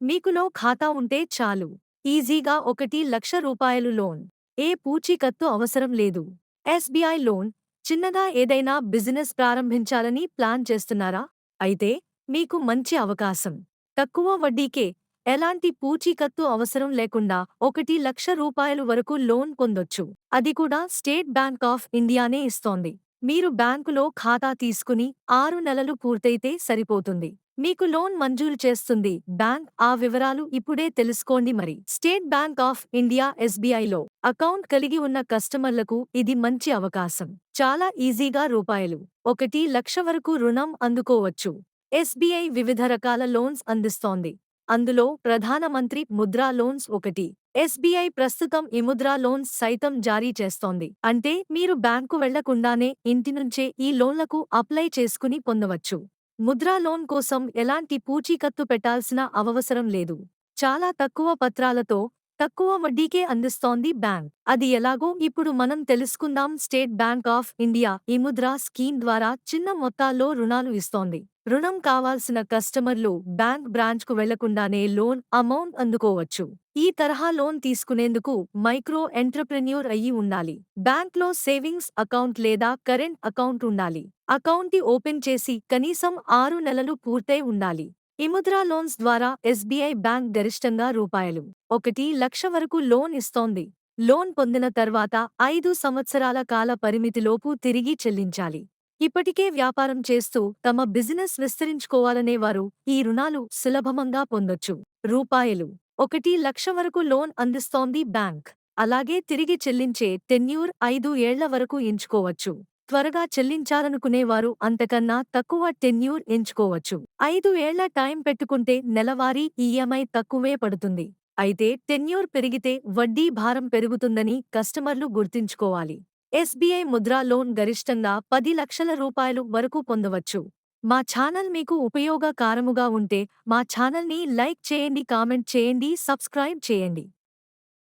మీకులో ఖాతా ఉంటే చాలు. ఈజీగా ఒకటి లక్ష రూపాయలు లోన్. ఏ పూచీకత్తు అవసరం లేదు. ఎస్బీఐ లోన్ చిన్నగా ఏదైనా బిజినెస్ ప్రారంభించాలని ప్లాన్ చేస్తున్నారా? అయితే మీకు మంచి అవకాశం. తక్కువ వడ్డీకే ఎలాంటి పూచీకత్తు అవసరం లేకుండా ఒకటి లక్ష రూపాయలు వరకు లోన్ పొందొచ్చు. అది కూడా స్టేట్ బ్యాంక్ ఆఫ్ ఇండియానే ఇస్తోంది. మీరు బ్యాంకులో ఖాతా తీసుకుని ఆరు నెలలు పూర్తయితే సరిపోతుంది. మీకు లోన్ మంజూరు చేస్తుంది. బ్యాంక్ ఆ వివరాలు ఇప్పుడే తెలుసుకోండి మరి. స్టేట్ బ్యాంక్ ఆఫ్ ఇండియా ఎస్బీఐలో అకౌంట్ కలిగి ఉన్న కస్టమర్లకు ఇది మంచి అవకాశం. చాలా ఈజీగా రూపాయలు. ఒకటి లక్ష వరకు రుణం అందుకోవచ్చు. ఎస్బీఐ వివిధ రకాల లోన్స్ అందిస్తోంది. అందులో ప్రధానమంత్రి ముద్రా లోన్స్ ఒకటి. ఎస్బీఐ ప్రస్తుతం ఈ ముద్రా లోన్స్ సైతం జారీ చేస్తోంది. అంటే మీరు బ్యాంకు వెళ్ళకుండానే ఇంటి నుంచే ఈ లోన్లకు అప్లై చేసుకుని పొందవచ్చు. ముద్రా లోన్ కోసం ఎలాంటి పూచీకత్తు పెట్టాల్సిన అవసరం లేదు. చాలా తక్కువ పత్రాలతో తక్కువ వడ్డీకే అందిస్తోంది బ్యాంక్. అది ఎలాగో ఇప్పుడు మనం తెలుసుకుందాం. స్టేట్ బ్యాంక్ ఆఫ్ ఇండియా ఈ ముద్రా స్కీమ్ ద్వారా చిన్న మొత్తాల్లో రుణాలు ఇస్తోంది. రుణం కావాల్సిన కస్టమర్లు బ్యాంక్ బ్రాంచ్కు వెళ్ళకుండానే లోన్ అమౌంట్ అందుకోవచ్చు. ఈ తరహా లోన్ తీసుకునేందుకు మైక్రో ఎంటర్ప్రెన్యూర్ అయ్యి ఉండాలి. బ్యాంక్లో సేవింగ్స్ అకౌంట్ లేదా కరెంట్ అకౌంట్ ఉండాలి. అకౌంట్ ఓపెన్ చేసి కనీసం ఆరు నెలలు పూర్తయి ఉండాలి. ఇముద్రా లోన్స్ ద్వారా ఎస్బీఐ బ్యాంక్ గరిష్టంగా రూపాయలు. ఒకటి లక్ష వరకు లోన్ ఇస్తోంది. లోన్ పొందిన తర్వాత ఐదు సంవత్సరాల కాల పరిమితిలోపు తిరిగి చెల్లించాలి. ఇప్పటికే వ్యాపారం చేస్తూ తమ బిజినెస్ విస్తరించుకోవాలనేవారు ఈ రుణాలు సులభమంగా పొందొచ్చు. రూపాయలు. ఒకటి లక్ష వరకు లోన్ అందిస్తోంది బ్యాంక్. అలాగే తిరిగి చెల్లించే టెన్యూర్ ఐదు ఏళ్ళ వరకు ఎంచుకోవచ్చు. త్వరగా చెల్లించాలనుకునేవారు అంతకన్నా తక్కువ టెన్యూర్ ఎంచుకోవచ్చు. ఐదు ఏళ్ళ టైం పెట్టుకుంటే నెలవారీ ఈఎంఐ తక్కువే పడుతుంది. అయితే టెన్యూర్ పెరిగితే వడ్డీ భారం పెరుగుతుందని కస్టమర్లు గుర్తుంచుకోవాలి. ఎస్బీఐ ముద్రా లోన్ గరిష్టంగా పది లక్షల రూపాయలు వరకు పొందవచ్చు. మా ఛానల్ మీకు ఉపయోగకారముగా ఉంటే మా ఛానల్ని లైక్ చేయండి కామెంట్ చేయండి సబ్స్క్రైబ్ చేయండి.